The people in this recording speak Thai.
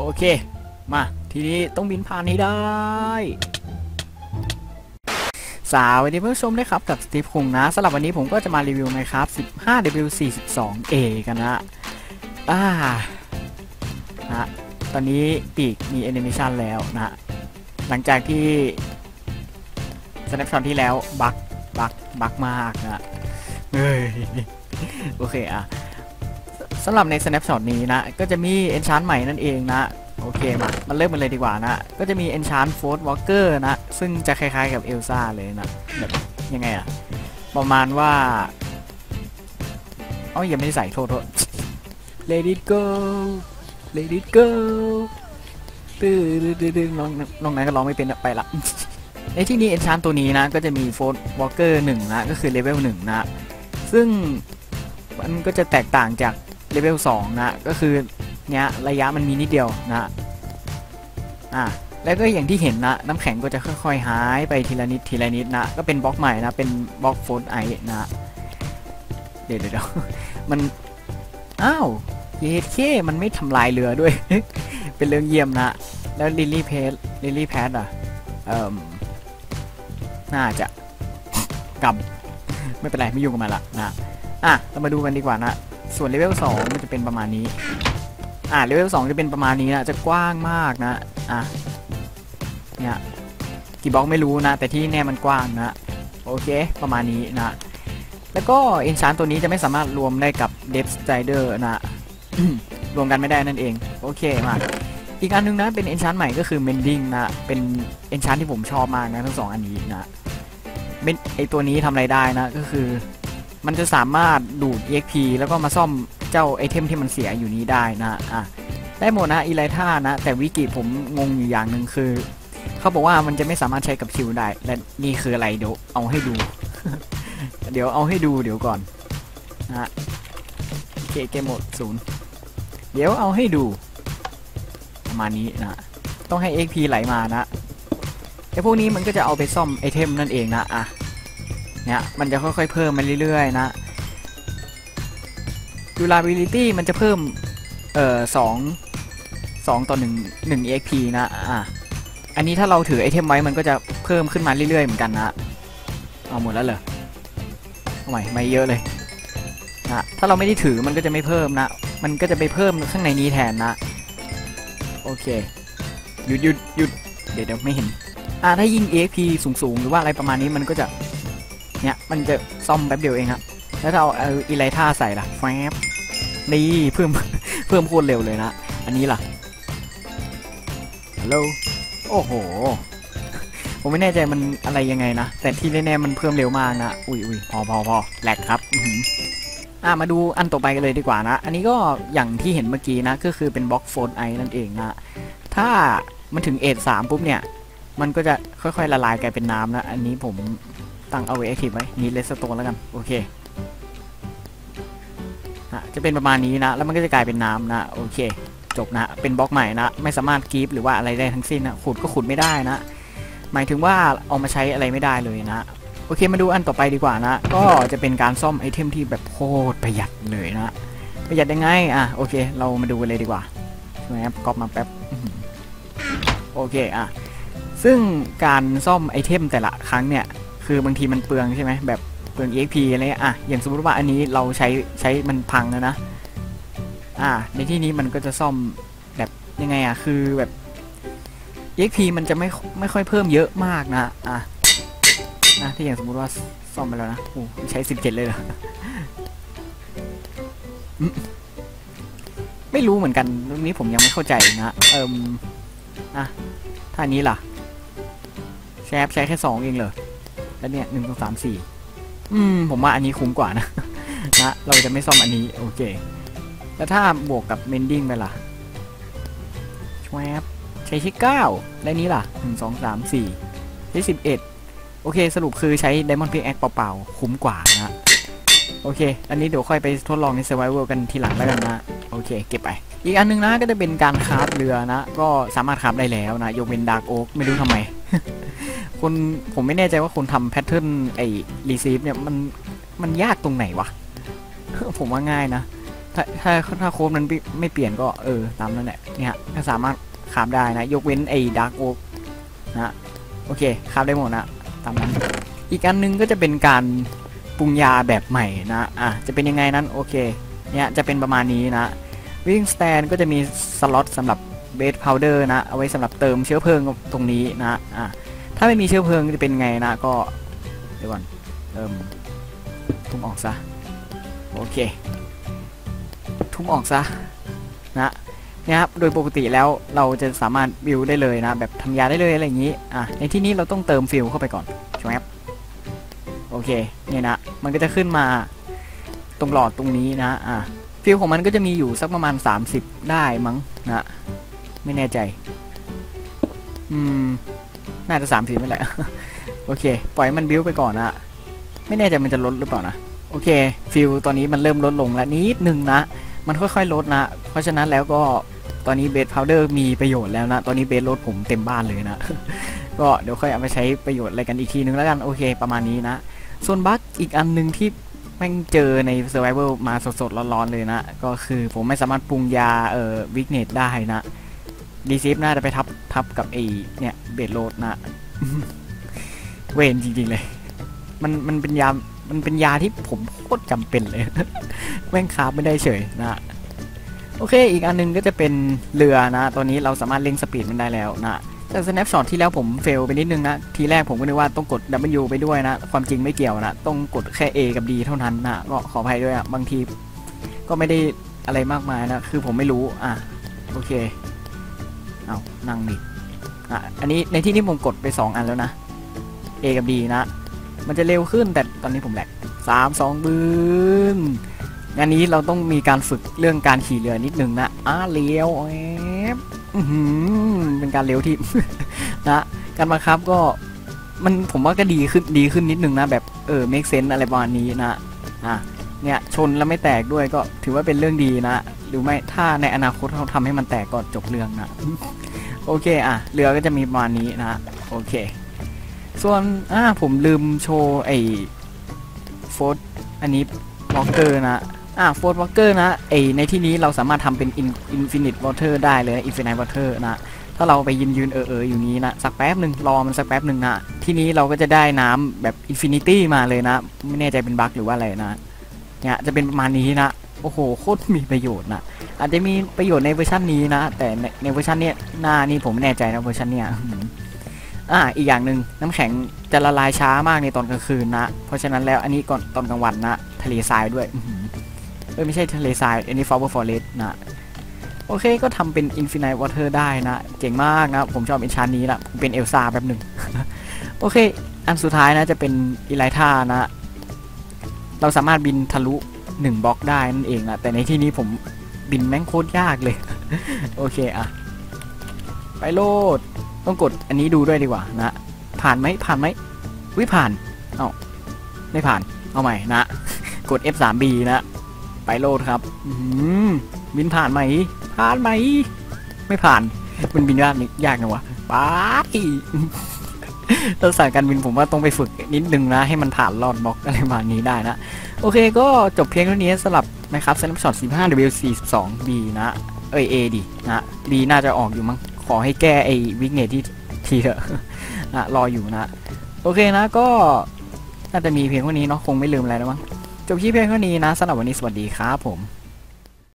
โอเค มา ทีนี้ต้องบินผ่านให้ได้ สวัสดีเพื่อนผู้ชมด้วยครับ กับสตีฟคงนะสำหรับวันนี้ผมก็จะมารีวิวนะครับ 15W42A กันนะอ่านะตอนนี้ปีกมีแอนิเมชันแล้วนะ หลังจากที่สแนปช็อตที่แล้วบักบักบักมากนะเฮ้ยโอเคอะ สำหรับใน snapshot นี้นะ ก็จะมี enchant ใหม่นั่นเองนะ โอเคมามาเริ่มกันเลยดีกว่านะ ก็จะมี enchant f o r t walker นะ ซึ่งจะคล้ายๆกับเอลซ่าเลยนะแบบยังไงอะประมาณว่าเอ้ายังไม่ได้ใส่โทษโทษ let it go let it go ตื้อตื้อตื้อน้องน้องนั้นก็ร้องไม่เป็นอะไปละในที่นี้ enchant ตัวนี้นะ ก็จะมี f o r t walker 1นะ ก็คือ level 1นะ ซึ่งมันก็จะแตกต่างจาก เลเวล2นะก็คือเนี้ยระยะมันมีนิดเดียวนะอะแล้วก็อย่างที่เห็นนะน้ำแข็งก็จะค่อยๆหายไปทีละนิดทีละนิดนะก็เป็นบล็อกใหม่นะเป็นบล็อกโฟนไอนะเดี๋ยวเดี๋ยวมันอ้าวเยเคมันไม่ทำลายเรือด้วย เป็นเรื่องเยี่ยมนะ แล้วลิลลี่เพสลิลลี่แพดอะเอ่มน่าจะกำไม่เป็นไรไม่ยุ่งกับมันละนะอะเรามาดูกันดีกว่านะ ส่วนเลเวล2มันจะเป็นประมาณนี้ อะเลเวล2จะเป็นประมาณนี้นะจะกว้างมากนะ อะ เนี่ย กี่บล็อกไม่รู้นะ แต่ที่แน่มันกว้างนะ โอเค ประมาณนี้นะ แล้วก็เอนชานตัวนี้จะไม่สามารถรวมได้กับเดฟสไตเดอร์นะ รวมกันไม่ได้นั่นเอง โอเคมาอีกอันหนึงนะ เป็นเอนชานใหม่ก็คือ mending นะ เป็นเอนชานที่ผมชอบมากนะทั้งสองอันนี้นะเป็นไอตัวนี้ทำอะไรได้นะ ก็คือ มันจะสามารถดูด EXP แล้วก็มาซ่อมเจ้าไอเทมที่มันเสียอยู่นี้ได้นะอะได้หมดนะอีไลท่านะ แต่วิกิผมงงอยู่อย่างหนึ่งคือ เขาบอกว่ามันจะไม่สามารถใช้กับชิวได้ และนี่คืออะไรเดี๋ยวเอาให้ดู เดี๋ยวเอาให้ดูเดี๋ยวก่อนนะฮะโอเคเกมหมดศูนย์เดี๋ยวเอาให้ดูประมาณนี้นะ ต้องให้ XP ไหลมานะไอพวกนี้มันก็จะเอาไปซ่อมไอเทมนั่นเองนะอะ เนี่ยมันจะค่อยๆเพิ่มมาเรื่อยๆนะ durability มันจะเพิ่มเอ่อสองสองต่อหนึ่งหนึ่ง exp นะอะอันนี้ถ้าเราถือไอเทมไว้มันก็จะเพิ่มขึ้นมาเรื่อยๆเหมือนกันนะเอาหมดแล้วเหรอเอาใหม่ไม่เยอะเลยนะถ้าเราไม่ได้ถือมันก็จะไม่เพิ่มนะ มันก็จะไปเพิ่มข้างในนี้แทนนะ โอเค หยุดหยุดหยุดเดี๋ยวเดี๋ยวไม่เห็นอ่าถ้ายิ่ง exp สูงๆ หรือว่าอะไรประมาณนี้มันก็จะ เนี่ยมันจะซ่อมแป๊บเดียวเองครับแล้วถ้าเอาเอาอีไลท่าใส่ล่ะแฟบนี่เพิ่มเพิ่มโคตรเร็วเลยนะ อันนี้ล่ะฮัลโหลโอ้โห ผมไม่แน่ใจมันอะไรยังไงนะ แต่ที่แน่ๆมันเพิ่มเร็วมากนะ อุ้ยอุ้ยพอพอพอแหลกครับอืออะมาดูอันต่อไปกันเลยดีกว่านะ อันนี้ก็อย่างที่เห็นเมื่อกี้นะ ก็คือเป็นบล็อกโฟนไอนั่นเองนะ ถ้ามันถึงเอทสามปุ๊บเนี่ย มันก็จะค่อยๆละลายกลายเป็นน้ำนะ อันนี้ผม ตั้งเอาไว้ active ไว้นี่เลสโตนแล้วกัน โอเคฮะจะเป็นประมาณนี้นะ แล้วมันก็จะกลายเป็นน้ำนะ โอเค จบนะ เป็นบล็อกใหม่นะ ไม่สามารถกรีฟหรือว่าอะไรได้ทั้งสิ้นนะ ขุดก็ขุดไม่ได้นะ หมายถึงว่าเอามาใช้อะไรไม่ได้เลยนะ โอเค มาดูอันต่อไปดีกว่านะ ก็จะเป็นการซ่อมไอเทมที่แบบโคตรประหยัดเลยนะ ประหยัดยังไง อะ โอเค เรามาดูกันเลยดีกว่าใช่ไหมครับก๊อปมาแป๊บ โอเค อะ ซึ่งการซ่อมไอเทมแต่ละครั้งเนี่ย คือบางทีมันเปลืองใช่ไหมแบบเปลือง EXP อะไรอะอย่างสมมติว่าอันนี้เราใช้ใช้มันพังแล้วนะ อ่า ในที่นี้มันก็จะซ่อมแบบยังไงอะคือแบบ EXP มันจะไม่ไม่ค่อยเพิ่มเยอะมากนะอะนะที่อย่างสมมติว่าซ่อมไปแล้วนะโอ้ใช้17เลยเหรอไม่รู้เหมือนกันเรื่องนี้ผมยังไม่เข้าใจนะเอิมอะท่านี้ล่ะแชฟใช้แค่สองเองเหรอ แล้วเนี่ยหนึ่งสองสามสี่อืม ผมว่าอันนี้คุ้มกว่านะนะเราจะไม่ซ่อมอันนี้ โอเค แล้วถ้าบวกกับเมนดิ้งไปล่ะชวบใช้ที่เก้าและนี้ล่ะหนึ่งสองสามสี่ใช้สิบเอ็ดโอเค สรุปคือใช้ไดมอนด์พิกแอคเปล่าๆ คุ้มกว่านะโอเค อันนี้เดี๋ยวค่อยไปทดลองใน Survival กันทีหลังแล้วกันนะ โอเค เก็บไป อีกอันนึงนะก็จะเป็นการคราฟเรือนะ ก็สามารถคราฟได้แล้วนะ ยกเว้นดาร์กโอ๊กไม่รู้ทำไม คนผมไม่แน่ใจว่าคนทำแพทเทิร์นไอ้รีซีฟเนี่ยมันมันยากตรงไหนวะ ผมว่าง่ายนะ ถ้าถ้าถ้าโค้ดมันไม่เปลี่ยนก็เออตามนั้นแหละนี่ฮะก็สามารถคราบได้นะ ยกเว้นไอ้ดาร์กโอ๊กนะโอเคคราบได้หมดนะตามนั้นอีกอันหนึงก็จะเป็นการปรุงยาแบบใหม่นะอะจะเป็นยังไงนั้นโอเคเนี่ยจะเป็นประมาณนี้นะวิ่งสแตนก็จะมีสล็อตสำหรับเบสพาวเดอร์นะเอาไว้สำหรับเติมเชื้อเพลิงตรงนี้นะอะ ถ้าไม่มีเชื้อเพลิงจะเป็นไงนะก็ เดี๋ยวก่อนเติมทุ่มออกซะ โอเค ทุ่มออกซะนะเนี่ยครับ โดยปกติแล้วเราจะสามารถบิวได้เลยนะ แบบทำยาได้เลยอะไรอย่างนี้ อะ ในที่นี้เราต้องเติมฟิลเข้าไปก่อนใช่ไหมครับ โอเค เนี่ยนะ มันก็จะขึ้นมาตรงหลอดตรงนี้นะ อะ ฟิลของมันก็จะมีอยู่สักประมาณ 30 ได้มั้งนะ ไม่แน่ใจ อืม น่าจะ30ไม่แหละโอเค ปล่อยมันบิวไปก่อนนะไม่แน่ใจมันจะลดหรือเปล่านะ โอเค ฟิลตอนนี้มันเริ่มลดลงแล้วนิดนึงนะ มันค่อยๆลดนะ เพราะฉะนั้นแล้วก็ตอนนี้เบสพาวเดอร์มีประโยชน์แล้วนะ ตอนนี้เบสลดผมเต็มบ้านเลยนะ ก็เดี๋ยวค่อยเอาไปใช้ประโยชน์อะไรกันอีกทีนึงแล้วกัน โอเค ประมาณนี้นะ ส่วนบั๊กอีกอันหนึงที่แม่งเจอใน Survival มาสดๆ ร้อนๆ เลยนะ ก็คือผมไม่สามารถปรุงยาเอ่อวิกเนตได้นะดีซีฟน่าจะไปทับทับกับไอเนี่ย เบสโลดนะ เวนจริง ๆ เลย มันมันเป็นยา มันเป็นยาที่ผมโคตรจำเป็นเลย แม่งคาบไม่ได้เฉยนะ โอเค อีกอันหนึงก็จะเป็นเรือนะ ตอนนี้เราสามารถเร่งสปีดมันได้แล้วนะแต่ snapshot ที่แล้วผมเฟลไปนิดนึงนะ ทีแรกผมก็นึกว่าต้องกด W ไปด้วยนะ ความจริงไม่เกี่ยวนะ ต้องกดแค่ A กับ D เท่านั้นนะก็ขออภัยด้วยอะบางทีก็ไม่ได้อะไรมากมายนะ คือผมไม่รู้ อะ โอเค เอานั่งดิ อะอันนี้ในที่นี้ผมกดไป 2 อันแล้วนะ A กับ D นะ มันจะเร็วขึ้นแต่ตอนนี้ผมแหลกสามสองบืนงานนี้เราต้องมีการฝึกเรื่องการขี่เรือนิดนึงนะอ้าเลี้ยวแอบเป็นการเลี้ยวที่นะการบังคับก็มันผมว่าก็ดีขึ้นดีขึ้นนิดนึงนะ แบบเออ make sense อะไรประมาณนี้นะอะเนี่ยชนแล้วไม่แตกด้วยก็ถือว่าเป็นเรื่องดีนะ หรือไม่ถ้าในอนาคตเขาทำให้มันแตกก็จบเรื่องนะ โอเคอะเรือก็จะมีประมาณนี้นะโอเค ส่วนอ่าผมลืมโชว์ไอ้โฟร์อันนี้วอลเกอร์นะอ่าโฟร์วอลเกอร์นะไอในที่นี้เราสามารถทำเป็นอินฟินิตวอเตอร์ได้เลยอินฟินิตวอเตอร์นะถ้าเราไปยืนยืนเออเอออยู่นี้นะสักแป๊บหนึ่งรอมันสักแป๊บหนึ่งนะที่นี้เราก็จะได้น้ำแบบอินฟินิตี้มาเลยนะ ไม่แน่ใจเป็นบั๊กหรือว่าอะไรนะเนี่ยจะเป็นประมาณนี้นะโอ้โหโคตรมีประโยชน์นะ อาจจะมีประโยชน์ในเวอร์ชันนี้นะ แต่ในเวอร์ชันเนี้ยหน้านี่ผมแน่ใจนะเวอร์ชันเนี้ยอ่าอีกอย่างหนึ่งน้ำแข็งจะละลายช้ามากในตอนกลางคืนนะ เพราะฉะนั้นแล้วอันนี้ก่อนตอนกลางวันนะ ทะเลทรายด้วยอื้ออเอ้ยไม่ใช่ทะเลทรายอันนี้ flower forest นะ โอเคก็ทำเป็น infinite water ได้นะ เจ๋งมากนะ ผมชอบเอินชานนี้ละเป็นเอลซ่าแบบหนึ่งโอเค อันสุดท้ายนะจะเป็นอีไลท่านะ เราสามารถบินทะลุหนึ่งบล็อกได้นั่นเองนะแต่ในที่นี้ผม บินแม่งโคตรยากเลย โอเคอะไปโลด ต้องกดอันนี้ดูด้วยดีกว่านะ ผ่านไหมผ่านไหมวิผ่าน เอาไม่ผ่าน เอาใหม่นะ กด F3B นะ ไปโลดครับบินผ่านไหม ผ่านไหม ไม่ผ่าน มันบินยากนิยากนะวะไปทักษะการบินผมว่าต้องไปฝึกนิดนึงนะ ให้มันผ่านลอดบล็อกอะไรประมาณนี้ได้นะ โอเคก็จบเพียงเท่านี้สำหรับ นะครับ Snapshot 15 W42B นะ เอ้ย A ดีนะ B น่าจะออกอยู่มั้ง ขอให้แก้ไอ้วิกเนตที่ทีเถอะนะรออยู่นะ โอเคนะก็ น่าจะมีเพียงเท่านี้เนาะคงไม่ลืมอะไรแล้วมั้งจบที่เพียงเท่านี้นะสำหรับวันนี้สวัสดีครับผม